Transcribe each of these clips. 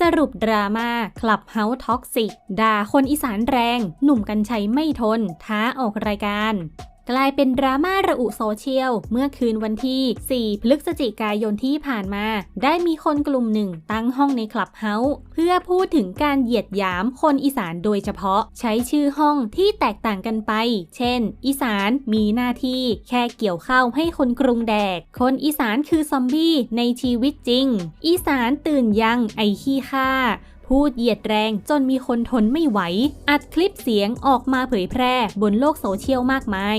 สรุปดราม่าคลับเฮาส์ท็อกซิกด่าคนอีสานแรง หนุ่มกัญชัยไม่ทน ท้าออกรายการ กลายเป็นดราม่าระอุโซเชียล เมื่อคืนวันที่ 4 พฤศจิกายนที่ผ่านมา ได้มีคนกลุ่มหนึ่งตั้งห้องในคลับเฮาส์เพื่อพูดถึงการเหยียดหยามคนอีสานโดยเฉพาะใช้ชื่อห้องที่แตกต่างกันไป เช่น อีสานมีหน้าที่แค่เกี่ยวข้าวให้คนกรุงแดก คนอีสานคือซอมบี้ในชีวิตจริง อีสานตื่นยังไอขี้ข้า พูดเหยียดแรงจนมีคนทนไม่ไหว อัดคลิปเสียงออกมาเผยแพร่บนโลกโซเชียลมากมาย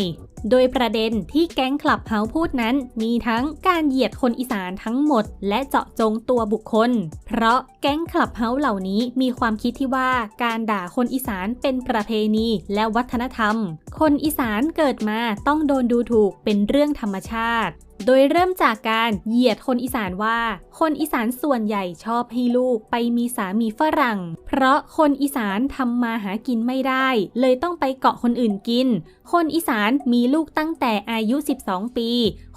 โดยประเด็นที่แก๊งคลับเฮาพูดนั้น มีทั้งการเหยียดคนอีสานทั้งหมด และเจาะจงตัวบุคคล เพราะแก๊งคลับเฮาเหล่านี้มีความคิดที่ว่าการด่าคนอีสานเป็นประเพณีและวัฒนธรรม คนอีสานเกิดมาต้องโดนดูถูกเป็นเรื่องธรรมชาติ โดยเริ่มจากการเหยียดคนอีสานว่า คนอีสานส่วนใหญ่ชอบให้ลูกไปมีสามีฝรั่ง เพราะคนอีสานทำมาหากินไม่ได้ เลยต้องไปเกาะคนอื่นกิน คนอีสานมีลูกตั้งแต่อายุ 12 ปี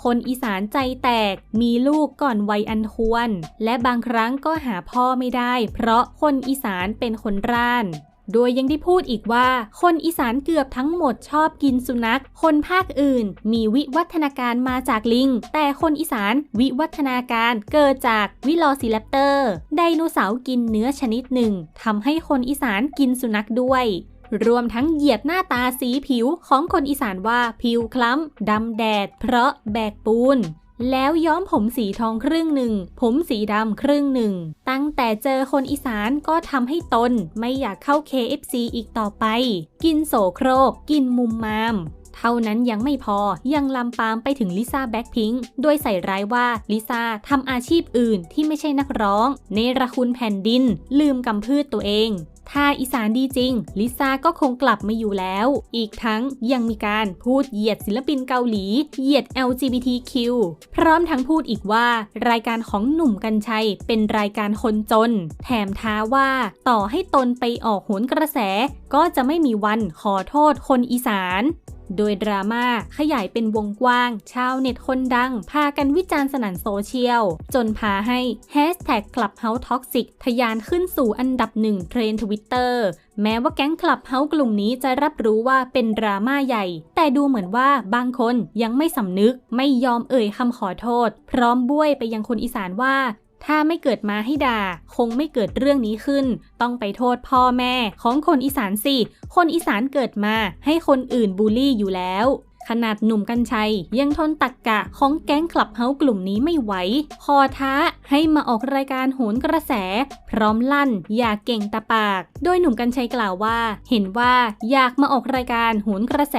คนอีสานใจแตก มีลูกก่อนวัยอันควร และบางครั้งก็หาพ่อไม่ได้ เพราะคนอีสานเป็นคนร่าน โดยยังได้พูดอีกว่า คนอีสานเกือบทั้งหมดชอบกินสุนัข คนภาคอื่น มีวิวัฒนาการมาจากลิง แต่คนอีสานวิวัฒนาการเกิดจากวิลอซิแรปเตอร์ ไดโนเสาร์กินเนื้อชนิดหนึ่งทำให้คนอีสานกินสุนัขด้วยรวมทั้งเหยียดหน้าตาสีผิวของคนอีสานว่าผิวคล้ำ ดำแดด เพราะแบกปูน แล้วย้อมผมสีทองครึ่งหนึ่ง ผมสีดำครึ่งหนึ่ง ตั้งแต่เจอคนอีสานก็ทำให้ตนไม่อยากเข้า KFC อีกต่อไป กินโสโครก กินมุมมาม เท่านั้นยังไม่พอ ยังลำปามไปถึงลิซ่าแบ็คพิงค์โดยใส่ร้ายว่าลิซ่าทำอาชีพอื่นที่ไม่ใช่นักร้อง เนรคุณแผ่นดิน ลืมกำพืชตัวเอง ถ้าอีสานดีจริง ลิซ่าก็คงกลับมาอยู่แล้ว อีกทั้งยังมีการพูดเหยียดศิลปินเกาหลี เหยียด LGBTQ พร้อมทั้งพูดอีกว่า รายการของหนุ่มกัญชัยเป็นรายการคนจน แถมท้าว่าต่อให้ตนไปออกโหนกระแส ก็จะไม่มีวันขอโทษคนอีสาน โดยดราม่าขยายเป็นวงกว้าง ชาวเน็ตคนดัง พากันวิจารณ์สนั่นโซเชียล จนพาให้ Hashtag Clubhouse Toxic ทะยานขึ้นสู่อันดับหนึ่งเทรนทวิตเตอร์แม้ว่าแก๊งคลับเฮากลุ่มนี้จะรับรู้ว่าเป็นดราม่าใหญ่ แต่ดูเหมือนว่าบางคนยังไม่สำนึกไม่ยอมเอ่ยคำขอโทษ พร้อมบ้วยไปยังคนอีสานว่า ถ้าไม่เกิดมาให้ด่า คงไม่เกิดเรื่องนี้ขึ้น ต้องไปโทษพ่อแม่ของคนอีสานสิ คนอีสานเกิดมาให้คนอื่นบูลลี่อยู่แล้วขนาดหนุ่มกัญชัย ยังทนตักกะของแก๊งคลับเฮากลุ่มนี้ไม่ไหว พอท้าให้มาออกรายการโหนกระแส พร้อมลั่น อย่าเก่งตาปาก โดยหนุ่มกัญชัยกล่าวว่า เห็นว่าอยากมาออกรายการโหนกระแส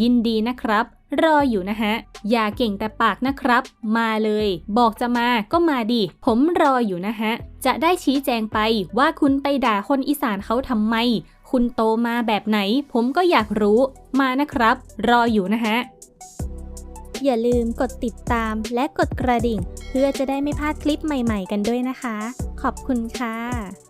ยินดีนะครับ รออยู่นะฮะ อย่าเก่งแต่ปากนะครับ มาเลย บอกจะมาก็มาดิ ผมรออยู่นะฮะ จะได้ชี้แจงไปว่าคุณไปด่าคนอีสานเขาทำไม คุณโตมาแบบไหน ผมก็อยากรู้ มานะครับ รออยู่นะฮะ อย่าลืมกดติดตามและกดกระดิ่ง เพื่อจะได้ไม่พลาดคลิปใหม่ ๆ กันด้วยนะคะ ขอบคุณค่ะ